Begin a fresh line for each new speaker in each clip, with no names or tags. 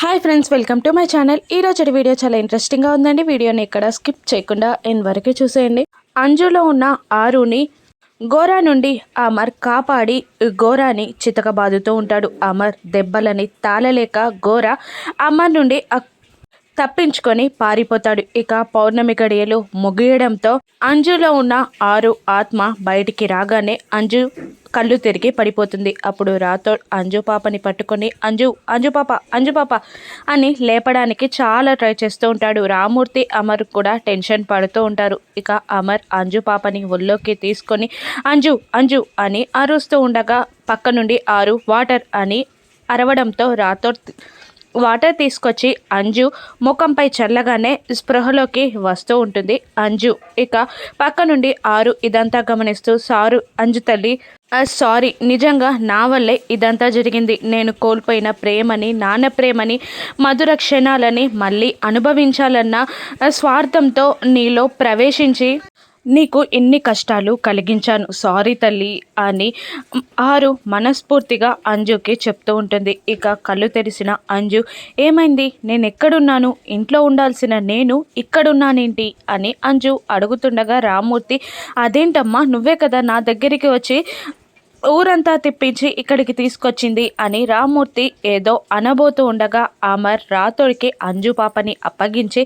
Hi friends welcome to my channel ఈ రోజు video చాలా ఇంట్రెస్టింగ్గా ఉందండి. వీడియోని ఇక్కడ స్కిప్ చేయకుండా ఎన్ వరకు చూసేయండి. అంజులో ఉన్న ఆరుని గోరా నుండి అమర్ కాపాడి గోరాని చితకబాదుతూ ఉంటాడు. అమర్ దెబ్బలని తాళలేక గోరా అమర్ నుండి తప్పించుకొని పారిపోతాడు. ఇక పౌర్ణమి గడియలు ముగియడంతో అంజులో ఉన్న ఆరు ఆత్మ బయటికి రాగానే అంజు కళ్ళు తిరిగి పడిపోతుంది. అప్పుడు రాథోడ్ అంజు పాపని పట్టుకొని అంజు అంజు పాప అంజు పాప అని లేపడానికి చాలా ట్రై చేస్తూ ఉంటాడు. రామూర్తి అమర్ కూడా టెన్షన్ పడుతూ ఉంటారు. ఇక అమర్ అంజు పాపని ఒళ్ళోకి తీసుకొని అంజు అంజు అని అరుస్తూ ఉండగా పక్క నుండి ఆరు వాటర్ అని అరవడంతో రాథోడ్ వాటర్ తీసుకొచ్చి అంజు ముఖంపై చల్లగానే స్పృహలోకి వస్తూ ఉంటుంది. అంజు ఇక పక్క నుండి ఆరు ఇదంతా గమనిస్తూ సారు అంజు తల్లి సారీ నిజంగా నా వల్లే ఇదంతా జరిగింది. నేను కోల్పోయిన ప్రేమని నాన్న ప్రేమని మధుర క్షణాలని మళ్ళీ అనుభవించాలన్న స్వార్థంతో నీలో ప్రవేశించి నీకు ఎన్ని కష్టాలు కలిగించాను? సారీ తల్లి అని ఆరు మనస్ఫూర్తిగా అంజుకి చెప్తూ ఉంటుంది. ఇక కళ్ళు తెరిసిన అంజు ఏమైంది? నేను ఎక్కడున్నాను ఇంట్లో ఉండాల్సిన నేను ఇక్కడున్నానేంటి? అని అంజు అడుగుతుండగా రామ్మూర్తి అదేంటమ్మా? నువ్వే కదా నా దగ్గరికి వచ్చి ఊరంతా తిప్పించి ఇక్కడికి తీసుకొచ్చింది? అని రామ్మూర్తి ఏదో అనబోతూ ఉండగా అమర్ రాతోడికి అంజు పాపని అప్పగించి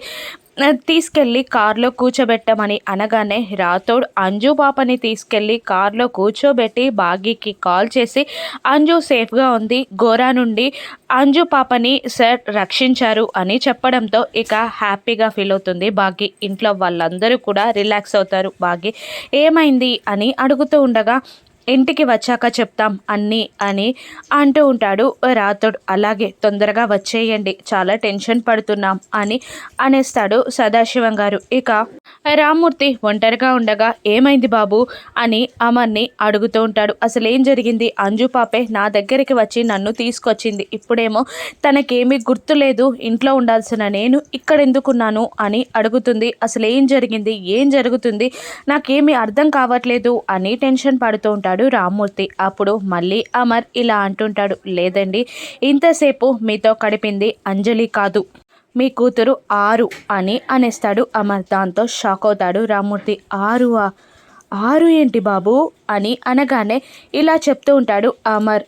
తీసుకెళ్ళి కారులో కూర్చోబెట్టమని అనగానే రాథోడ్ అంజు పాపని తీసుకెళ్ళి కారులో కూర్చోబెట్టి బాగీకి కాల్ చేసి అంజు సేఫ్గా ఉంది గోరా నుండి అంజు పాపని సార్ రక్షించారు అని చెప్పడంతో ఇక హ్యాపీగా ఫీల్ అవుతుంది బాగి. ఇంట్లో వాళ్ళందరూ కూడా రిలాక్స్ అవుతారు. బాగి ఏమైంది? అని అడుగుతూ ఉండగా ఇంటికి వచ్చాక చెప్తాం అన్నీ అని అంటూ ఉంటాడు రాతుడు అలాగే తొందరగా వచ్చేయండి చాలా టెన్షన్ పడుతున్నాం అని అనేస్తాడు సదాశివం గారు. ఇక రామ్మూర్తి ఒంటరిగా ఉండగా ఏమైంది బాబు? అని అమర్ని అడుగుతూ ఉంటాడు. అసలు ఏం జరిగింది? అంజు పాపే నా దగ్గరికి వచ్చి నన్ను తీసుకొచ్చింది. ఇప్పుడేమో తనకేమీ గుర్తులేదు ఇంట్లో ఉండాల్సిన నేను ఇక్కడ ఎందుకున్నాను అని అడుగుతుంది. అసలు ఏం జరిగింది? ఏం జరుగుతుంది? నాకేమీ అర్థం కావట్లేదు అని టెన్షన్ పడుతూ ఉంటాడు రామ్మూర్తి. అప్పుడు మళ్ళీ అమర్ ఇలా అంటుంటాడు. లేదండి ఇంతసేపు మీతో గడిపింది అంజలి కాదు. మీ కూతురు ఆరు అని అనేస్తాడు. అమర్ దాంతో షాక్ అవుతాడు రామ్మూర్తి ఆరువా ఆరు ఏంటి బాబు? అని అనగానే ఇలా చెప్తూ ఉంటాడు. అమర్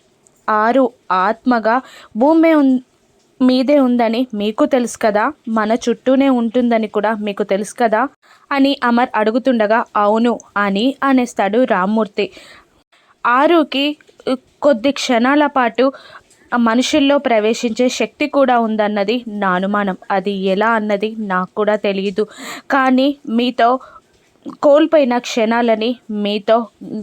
ఆరు ఆత్మగా భూమి ఉన్ మీదే ఉందని మీకు తెలుసు కదా? మన చుట్టూనే ఉంటుందని కూడా మీకు తెలుసు కదా? అని అమర్ అడుగుతుండగా అవును అని అనేస్తాడు రామ్మూర్తి. ఆరుకి కొద్ది క్షణాల పాటు మనుషుల్లో ప్రవేశించే శక్తి కూడా ఉందన్నది నా అనుమానం. అది ఎలా అన్నది నాకు కూడా తెలియదు కానీ మీతో కోల్పోయిన క్షణాలని మీతో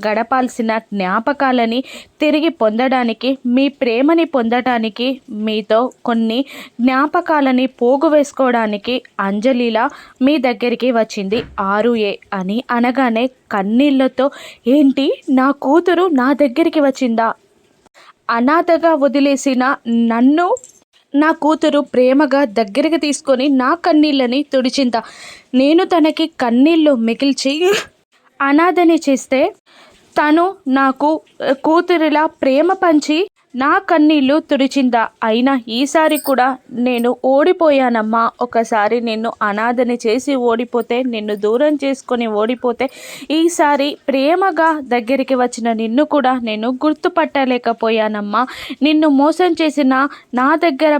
గడపాల్సిన జ్ఞాపకాలని తిరిగి పొందడానికి మీ ప్రేమని పొందడానికి మీతో కొన్ని జ్ఞాపకాలని పోగు వేసుకోవడానికి అంజలిలా మీ దగ్గరికి వచ్చింది. ఆరు ఏ అని అనగానే కన్నీళ్ళతో ఏంటి? నా కూతురు నా దగ్గరికి వచ్చిందా? అనాథగా వదిలేసిన నన్ను నా కూతురు ప్రేమగా దగ్గరికి తీసుకొని నా కన్నీళ్ళని తుడిచిందా. నేను తనకి కన్నీళ్ళు మిగిల్చి అనాథని చేస్తే తను నాకు కూతురిలా ప్రేమ పంచి నా కన్నీళ్ళు తుడిచిందా. అయినా ఈసారి కూడా నేను ఓడిపోయానమ్మా. ఒకసారి నిన్ను అనాథని చేసి ఓడిపోతే నిన్ను దూరం చేసుకొని ఓడిపోతే ఈసారి ప్రేమగా దగ్గరికి వచ్చిన నిన్ను కూడా నేను గుర్తుపట్టలేకపోయానమ్మా. నిన్ను మోసం చేసిన నా దగ్గర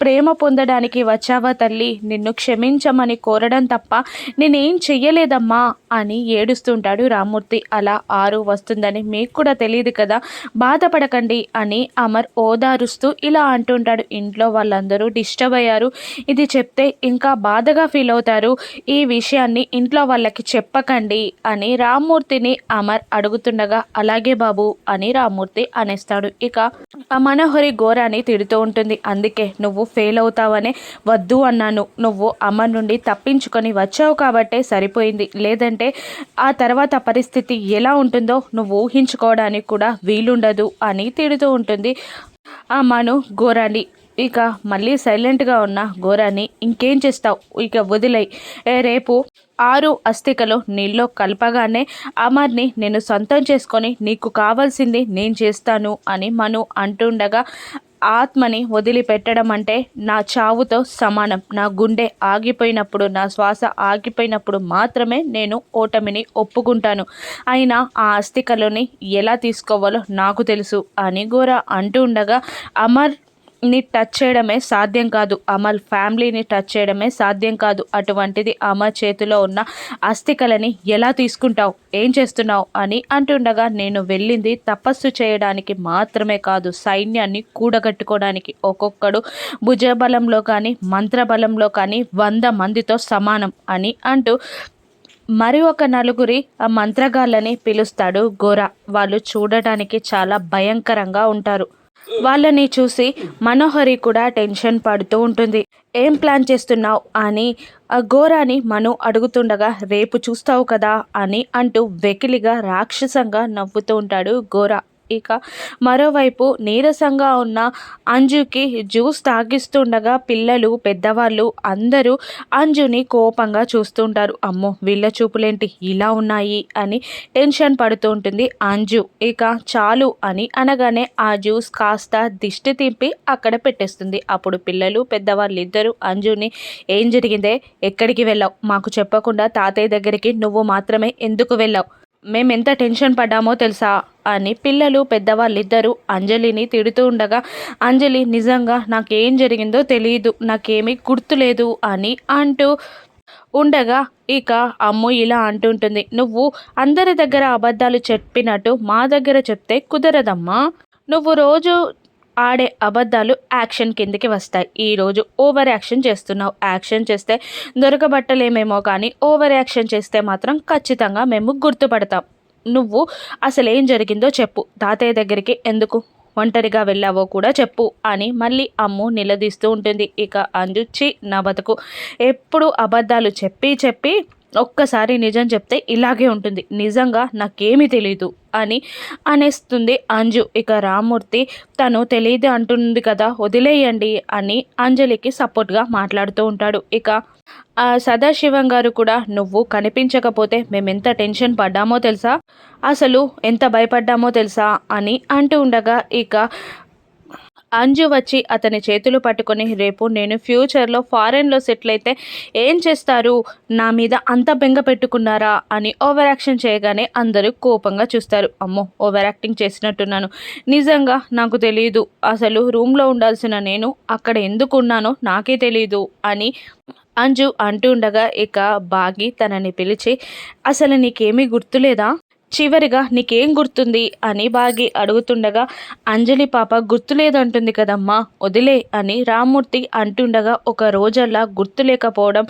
ప్రేమ పొందడానికి వచ్చావా తల్లి? నిన్ను క్షమించమని కోరడం తప్ప నేనేం చెయ్యలేదమ్మా అని ఏడుస్తుంటాడు రామూర్తి. అలా ఆరు వస్తుందని మీకు కూడా తెలియదు కదా. బాధపడకండి అని అమర్ ఓదారుస్తూ ఇలా అంటుంటాడు. ఇంట్లో వాళ్ళందరూ డిస్టర్బ్ అయ్యారు. ఇది చెప్తే ఇంకా బాధగా ఫీల్ అవుతారు. ఈ విషయాన్ని ఇంట్లో వాళ్ళకి చెప్పకండి అని రామ్మూర్తిని అమర్ అడుగుతుండగా అలాగే బాబు అని రామ్మూర్తి అనేస్తాడు. ఇక ఆ మనోహరి ఘోరాన్ని తిడుతూ ఉంటుంది. అందుకే నువ్వు ఫెయిల్ అవుతావనే వద్దు అన్నాను. నువ్వు అమ్మ నుండి తప్పించుకొని వచ్చావు కాబట్టే సరిపోయింది. లేదంటే ఆ తర్వాత పరిస్థితి ఎలా ఉంటుందో నువ్వు ఊహించుకోవడానికి కూడా వీలుండదు అని తిడుతూ ఉంటుంది. ఆ మను ఘోరాన్ని ఇక మళ్ళీ సైలెంట్గా ఉన్న ఘోరాన్ని ఇంకేం చేస్తావు? ఇక వదిలై రేపు ఆరు అస్థికలు నీళ్ళలో కలపగానే అమర్ని నేను సొంతం చేసుకొని నీకు కావాల్సింది నేను చేస్తాను అని మను అంటుండగా ఆత్మని వదిలిపెట్టడం అంటే నా చావుతో సమానం. నా గుండె ఆగిపోయినప్పుడు నా శ్వాస ఆగిపోయినప్పుడు మాత్రమే నేను ఓటమిని ఒప్పుకుంటాను. అయినా ఆ అస్థికలని ఎలా తీసుకోవాలో నాకు తెలుసు అని గోరా అంటూ ఉండగా అమర్ ని టచ్ చేయడమే సాధ్యం కాదు. అమల్ ఫ్యామిలీని టచ్ చేయడమే సాధ్యం కాదు. అటువంటిది అమర్ చేతిలో ఉన్న అస్థికలని ఎలా తీసుకుంటావు? ఏం చేస్తున్నావు? అని అంటుండగా నేను వెళ్ళింది తపస్సు చేయడానికి మాత్రమే కాదు సైన్యాన్ని కూడగట్టుకోవడానికి. ఒక్కొక్కడు భుజబలంలో కానీ మంత్రబలంలో కానీ వంద మందితో సమానం అని అంటూ మరి ఒక నలుగురి ఆ మంత్రగాళ్ళని పిలుస్తాడు గోరా. వాళ్ళు చూడటానికి చాలా భయంకరంగా ఉంటారు. వాళ్ళని చూసి మనోహరి కూడా టెన్షన్ పడుతూ ఉంటుంది. ఏం ప్లాన్ చేస్తున్నావు? అని ఆ ఘోరాని మను అడుగుతుండగా రేపు చూస్తావు కదా అని అంటూ వెకిలిగా రాక్షసంగా నవ్వుతూ ఉంటాడు ఘోరా. ఇక మరోవైపు నీరసంగా ఉన్న అంజుకి జ్యూస్ తాగిస్తుండగా పిల్లలు పెద్దవాళ్ళు అందరూ అంజుని కోపంగా చూస్తుంటారు. అమ్మో వీళ్ళ చూపులేంటి? ఇలా ఉన్నాయి అని టెన్షన్ పడుతూ ఉంటుంది అంజు. ఇక చాలు అని అనగానే ఆ జ్యూస్ కాస్త దిష్టి తిప్పి అక్కడ పెట్టేస్తుంది. అప్పుడు పిల్లలు పెద్దవాళ్ళు ఇద్దరు అంజుని ఏం జరిగిందే? ఎక్కడికి వెళ్ళావు? మాకు చెప్పకుండా తాతయ్య దగ్గరికి నువ్వు మాత్రమే ఎందుకు వెళ్ళావు? మేము ఎంత టెన్షన్ పడ్డామో తెలుసా అని పిల్లలు పెద్దవాళ్ళిద్దరూ అంజలిని తిడుతూ ఉండగా అంజలి నిజంగా నాకేం జరిగిందో తెలియదు నాకేమీ గుర్తులేదు అని అంటూ ఉండగా ఇక అమ్ము ఇలా అంటుంటుంది నువ్వు అందరి దగ్గర అబద్ధాలు చెప్పినట్టు మా దగ్గర చెప్తే కుదరదమ్మా? నువ్వు రోజు ఆడే అబద్ధాలు యాక్షన్ కిందకి వస్తాయి. ఈరోజు ఓవర్ యాక్షన్ చేస్తున్నావు. యాక్షన్ చేస్తే దొరకబట్టలేమేమో కానీ ఓవర్ యాక్షన్ చేస్తే మాత్రం ఖచ్చితంగా మేము గుర్తుపడతాం. నువ్వు అసలు ఏం జరిగిందో చెప్పు. తాతయ్య దగ్గరికి ఎందుకు ఒంటరిగా వెళ్ళావో కూడా చెప్పు అని మళ్ళీ అమ్ము నిలదీస్తూ ఉంటుంది. ఇక అంజుచ్చి నా బతుకు. ఎప్పుడు అబద్ధాలు చెప్పి చెప్పి ఒక్కసారి నిజం చెప్తే ఇలాగే ఉంటుంది. నిజంగా నాకేమీ తెలీదు అని అనేస్తుంది అంజు. ఇక రామూర్తి తను తెలియదు అంటుంది కదా వదిలేయండి అని అంజలికి సపోర్ట్గా మాట్లాడుతూ ఉంటాడు. ఇక సదాశివం గారు కూడా నువ్వు కనిపించకపోతే మేమెంత టెన్షన్ పడ్డామో తెలుసా? అసలు ఎంత భయపడ్డామో తెలుసా? అని అంటూ ఉండగా ఇక అంజు వచ్చి అతని చేతులు పట్టుకొని రేపు నేను ఫ్యూచర్లో ఫారెన్లో సెటిల్ అయితే ఏం చేస్తారు? నా మీద అంత బెంగ పెట్టుకున్నారా? అని ఓవర్ యాక్షన్ చేయగానే అందరూ కోపంగా చూస్తారు. అమ్మో ఓవర్ యాక్టింగ్ చేసినట్టున్నాను. నిజంగా నాకు తెలియదు అసలు రూమ్లో ఉండాల్సిన నేను అక్కడ ఎందుకు ఉన్నానో నాకే తెలియదు అని అంజు అంటుండగా ఇక బాగి తనని పిలిచి అసలు నీకేమీ గుర్తులేదా? చివరిగా నీకేం గుర్తుంది అని బాగి అడుగుతుండగా అంజలి పాప గుర్తులేదంటుంది కదమ్మా వదిలే అని రామ్మూర్తి అంటుండగా ఒక రోజల్లా గుర్తు లేకపోవడం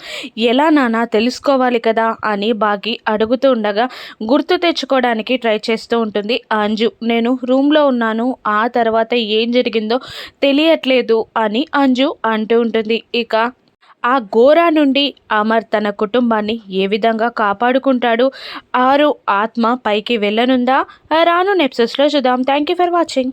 ఎలా నానా తెలుసుకోవాలి కదా అని బాగి అడుగుతుండగా గుర్తు తెచ్చుకోవడానికి ట్రై చేస్తూ ఉంటుంది. అంజు నేను రూమ్లో ఉన్నాను ఆ తర్వాత ఏం జరిగిందో తెలియట్లేదు అని అంజు అంటూ ఉంటుంది. ఇక ఆ ఘోర నుండి అమర్ తన కుటుంబాన్ని ఏ విధంగా కాపాడుకుంటాడు? ఆరు ఆత్మ పైకి వెళ్ళనుందా? రాను నెప్సెస్లో చూద్దాం. Thank you for watching